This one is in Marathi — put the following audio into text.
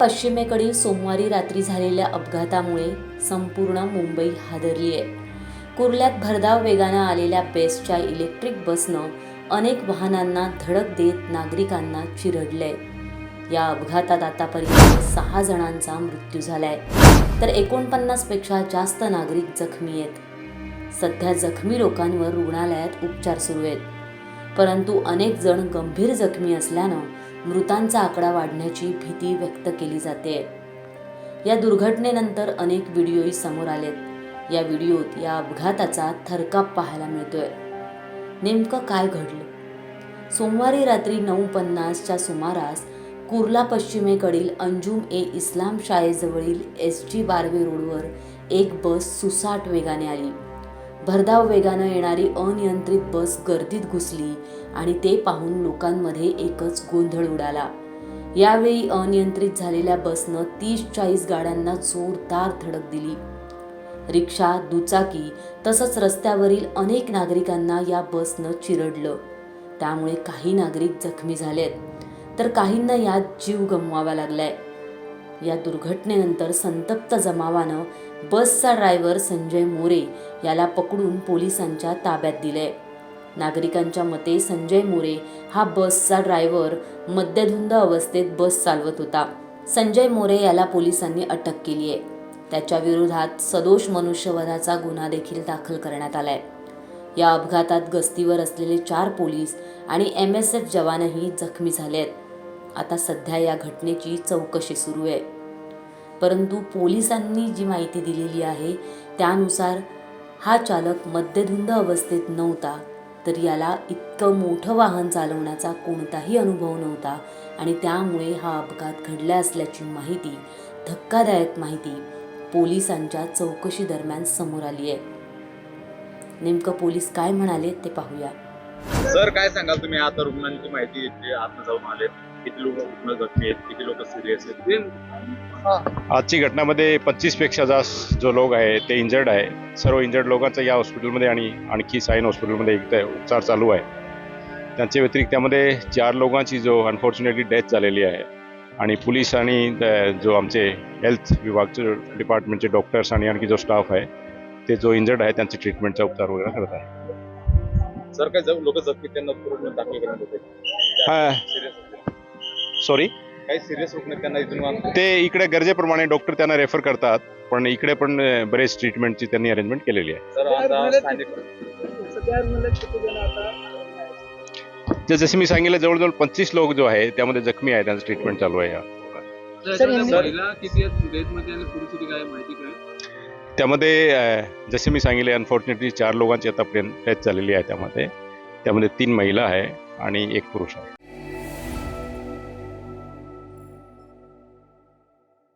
पश्चिमेकडील सोमवारी रात्री झालेल्या अपघातामुळे संपूर्ण मुंबई हादरली आहे. कुर्ल्यात भरधाव वेगानं आलेल्या बेस्टच्या इलेक्ट्रिक बसनं अनेक वाहनांना धडक देत नागरिकांना चिरडलंय. या अपघातात आतापर्यंत सहा जणांचा मृत्यू झालाय. तर एकोणपन्नासपेक्षा जास्त नागरिक जखमी आहेत. सध्या जखमी लोकांवर रुग्णालयात उपचार सुरू आहेत. परंतु अनेक जण गंभीर जखमी असल्यानं मृतांचा आकडा वाढण्याची भीती व्यक्त केली जाते. या दुर्घटनेनंतर अनेक व्हिडिओही समोर आलेत. या व्हिडिओत या अपघाताचा थरकाप पाहायला मिळतोय. नेमकं काय घडलं? सोमवारी रात्री नऊ पन्नासच्या सुमारास कुर्ला पश्चिमेकडील अंजुम ए इस्लाम शाळेजवळील एस जी बारवे रोडवर एक बस सुसाट वेगाने आली. भरधाव वेगानं येणारी अनियंत्रित बस गर्दीत घुसली आणि ते पाहून लोकांमध्ये एकच गोंधळ उडाला. यावेळी अनियंत्रित झालेल्या बसनं तीस चाळीस गाड्यांना जोरदार धडक दिली. रिक्षा दुचाकी तसंच रस्त्यावरील अनेक नागरिकांना या बसनं चिरडलं. त्यामुळे काही नागरिक जखमी झालेत. तर काहींना यात जीव गमवावा लागलाय. या दुर्घटनेनंतर संतप्त जमावानं बसचा ड्रायव्हर संजय मोरे याला पकडून पोलिसांच्या ताब्यात दिले. नागरिकांच्या मते संजय मोरे हा बसचा ड्रायव्हर मद्यधुंद अवस्थेत बस चालवत होता. संजय मोरे याला पोलिसांनी अटक केली आहे त्याच्या विरोधात सदोष मनुष्यवधाचा गुन्हा देखील दाखल करण्यात आलाय. या अपघातात गस्तीवर असलेले चार पोलीस आणि एम एस एफ जवानही जखमी झाले आहेत आता सध्या या घटनेची चौकशी सुरू आहे. परंतु पोलिसांनी जी माहिती दिलेली आहे त्यानुसार हा चालक मद्यधुंद अवस्थेत नव्हता तर याला इतकं मोठं वाहन चालवण्याचा कोणताही अनुभव नव्हता आणि त्यामुळे हा अपघात घडला असल्याची माहिती धक्कादायक माहिती पोलिसांच्या चौकशी दरम्यान समोर आली आहे. नेमकं पोलीस काय म्हणाले ते पाहूया. सर काय सांगाल तुम्ही? आता रुग्णांची माहिती घेतली आत जाऊन आले. किती लोक रुग्ण जखमी आहेत? किती लोक सिरियस आहेत? आजची घटनामध्ये पच्चीसपेक्षा जास्त जो लोक आहे ते इंजर्ड आहे. सर्व इंजर्ड लोकांचा या हॉस्पिटलमध्ये आणि आणखी साईन हॉस्पिटलमध्ये इथे उपचार चालू आहे. त्यांच्या व्यतिरिक्त त्यामध्ये चार लोकांची जो अनफॉर्च्युनेटली डेथ झालेली आहे. आणि पोलीस आणि द- जो आमचे हेल्थ विभागचे डिपार्टमेंटचे डॉक्टर्स आणि आणखी जो स्टाफ आहे ते जो इंजर्ड आहे त्यांचे ट्रीटमेंटचा उपचार वगैरे करत आहे. सर काय जर लोक जखमी त्यांना रुग्ण दाखल करण्यात होते हा. सॉरी काही सिरियस रुग्ण त्यांना इथून. ते इकडे गरजेप्रमाणे डॉक्टर त्यांना रेफर करतात पण इकडे पण बरेच ट्रीटमेंटची त्यांनी अरेंजमेंट केलेली आहे. जसे मी सांगितलं जवळजवळ पंचवीस लोक जो आहे त्यामध्ये जखमी आहे त्यांचं ट्रीटमेंट चालू आहे. त्यामध्ये जसे मी सांगितले अनफॉर्च्युनेटली चार लोकांची आतापर्यंत डेथ झालेली आहे त्यामध्ये. त्यामध्ये तीन महिला आहे आणि एक पुरुष आहे.